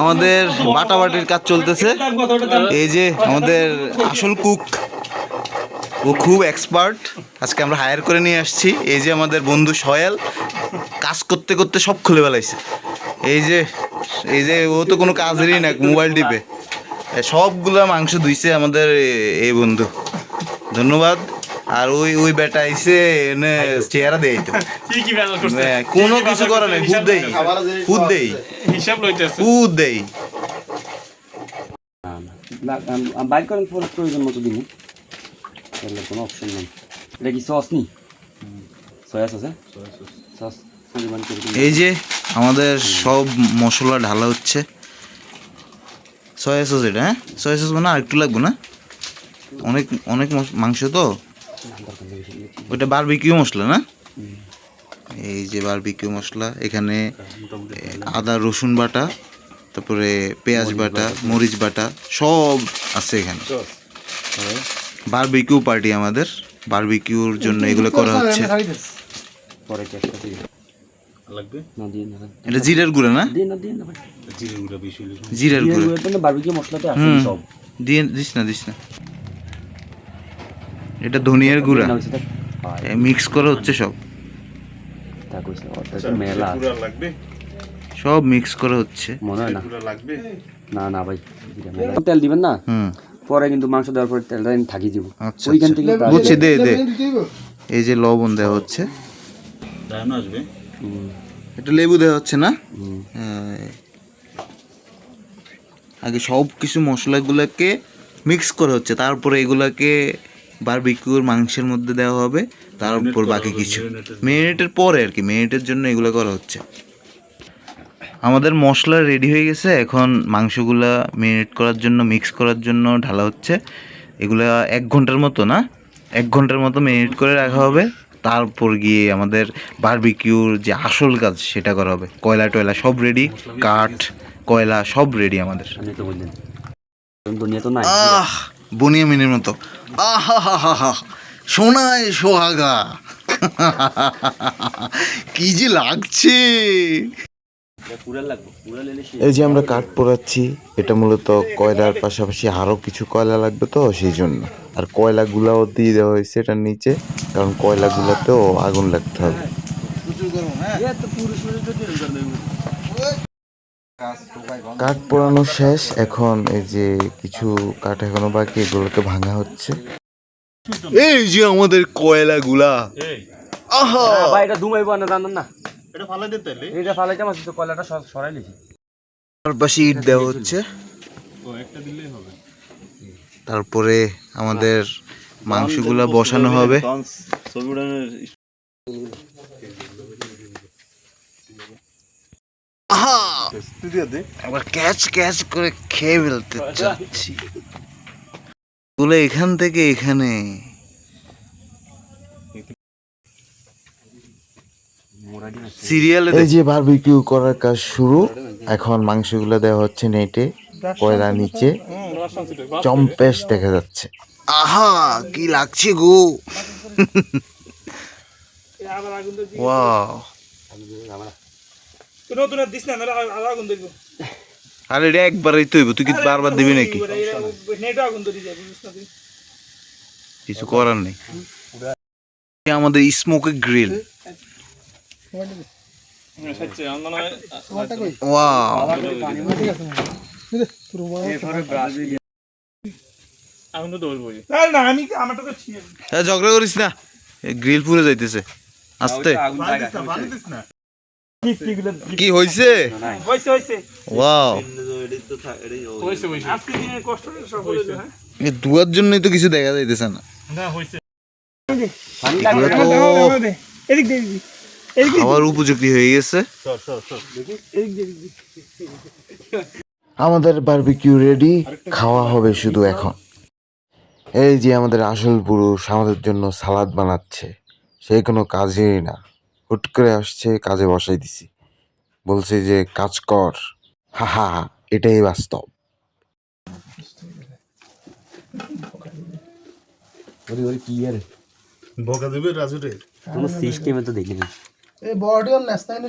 আমাদের বাটাবাটির কাজ চলতেছে। এই যে আমাদের আসল কুক ও খুব এক্সপার্ট আজকে আমরা হায়ার করে নিয়ে আসছি। এই যে আমাদের বন্ধু সয়াল কাজ করতে করতে সব খুলে ফেলাইছে। এই যে এই যে ও তো কোনো কাজেরই না মোবাইল টিপে। সবগুলা মাংস ধুইছে আমাদের এই বন্ধু। ধন্যবাদ। আর ওই ওই বেটা আইসে এনে চেহারা দেয় তো হ্যাঁ, কোনো কিছু করে নাই ফুদ দেই ফুদ দেই। হিসাব লইতেছে। ফুদ দেই। বাইক করেন ফোন প্রয়োজন মতো দিন। তাহলে কোনো অপশন নেই। এটা কি সস নি? সয়া সস হ্যাঁ? সস। এই যে আমাদের সব মশলা ঢালা হচ্ছে। সয়া সস এটা হ্যাঁ? সয়া সস মানে আরেকটু লাগবে না? অনেক অনেক মাংস তো? ওইটা বারবিকিউ মশলা না? এই যে বারবিকিউ মশলা এখানে আদা রসুন বাটা তারপরে পেঁয়াজ বাটা মরিচ বাটা সব আছে এখানে। বারবিকিউ পার্টি আমাদের বারবিকিউর জন্য এগুলো করা হচ্ছে। এটা জিরের গুঁড়া না? দিন না দিন না ভাই। জিরে গুঁড়া জিরের গুঁড়া। মশলাতে আছে সব। দিয়ে দিস না দিস না। এটা ধনিয়ার গুঁড়া। মিক্স করা হচ্ছে সব। মেলা সব মিক্স করা হচ্ছে। মনে হয় না। না না ভাই তেল দিবেন না? পরে কিন্তু মাংস দেওয়ার পরে তেলটা আমি থাকি দিব। আচ্ছা, ওইখান আচ্ছা। থেকে বুঝছি দে দে। এই যে লবণ দেওয়া হচ্ছে। এটা লেবু দেওয়া হচ্ছে না? হ্যাঁ। আগে সব কিছু মশলাগুলোকে মিক্স করা হচ্ছে। তারপরে এগুলাকে বারবিকিউর মাংসের মধ্যে দেওয়া হবে তারপর বাকি কিছু। মিনিটের পরে আর কি মিনিটের জন্য এগুলো করা হচ্ছে। আমাদের মশলা রেডি হয়ে গেছে এখন মাংসগুলা মেরিনেট করার জন্য মিক্স করার জন্য ঢালা হচ্ছে। এগুলা এক ঘণ্টার মতো না এক ঘণ্টার মতো মেরিনেট করে রাখা হবে। তারপর গিয়ে আমাদের বারবিকিউর যে আসল কাজ সেটা করা হবে। কয়লা টয়লা সব রেডি কাঠ কয়লা সব রেডি আমাদের। আহ বনিয়ামিনের মতো। আহা হা হা হা সোনায় সোহাগা। কি যে লাগছে। পুরা লাগবে পুরা লেলে এই যে আমরা কাঠ পোড়াচ্ছি এটা মূলত কয়লার পাশাপাশি আরও কিছু কয়লা লাগবে তো সেই জন্য। আর কয়লাগুলাও দিয়ে দেওয়া হয়েছে এটার নিচে কারণ কয়লাগুলাতেও আগুন লাগতে হবে। কাঠ পোড়ানো শেষ এখন এই যে কিছু কাঠ এখনও বাকি এগুলোকে ভাঙা হচ্ছে। এই যে আমাদের কয়লাগুলা। এই। আহা! ভাই এটা দুমাইবো না জানেন না? এটা ফালাই দিতে তাইলে। এটা ফালাইতে মাছ তো কয়লাটা সব সরাই লিছি তার পাশে ইট দেওয়া হচ্ছে। ও একটা দিলেই হবে। তারপরে আমাদের মাংসগুলা বসানো হবে। ছবি উড়ানোর আহা স্টুডিও দে আবার ক্যাচ ক্যাচ করে খেয়ে ফেলতে চাচ্ছি। বলে এখান থেকে এখানে। সিরিয়ালে এই যে বারবিকিউ করার কাজ শুরু এখন মাংসগুলো দেওয়া হচ্ছে নেটে কয়লা নিচে। চম্পেশ দেখা যাচ্ছে। আহা কি লাগছে গো। ওয়াও। নতুন দিস না আগুন ধরব। আরে এটা একবারই তো হইব তুই কি বারবার দিবি নাকি? আগুন ধরে কিছু করার নেই। আমাদের স্মোকে গ্রিল। ঝগড়া করিস না। গ্রিল পুড়ে যাইতেছে। আস্তে। কি হইছে? হইছে হইছে। ওয়াও। হইছে হইছে। আজকে দিনের কষ্ট সব হইছে হ্যাঁ? দুয়ার জন্যই তো কিছু দেখা যাইতেছে না। না হইছে। এগুলো তো এদিক দে এদিক খাওয়ার উপযোগী হয়ে গেছে। সর সর সর আমাদের বারবিকিউ রেডি খাওয়া হবে শুধু এখন। এই যে আমাদের আসল পুরুষ আমাদের জন্য সালাদ বানাচ্ছে সে কোনো কাজেই না। হুট করে আসছে কাজে বসাই দিছি। বলছে যে কাজ কর। হা হা হা, এটাই বাস্তব। ওরে ওরে কি আর বকা দেবে রাজুরে। কোনো সিস্টেমে তো দেখিনি। এই বডি অন ন্যাশনাল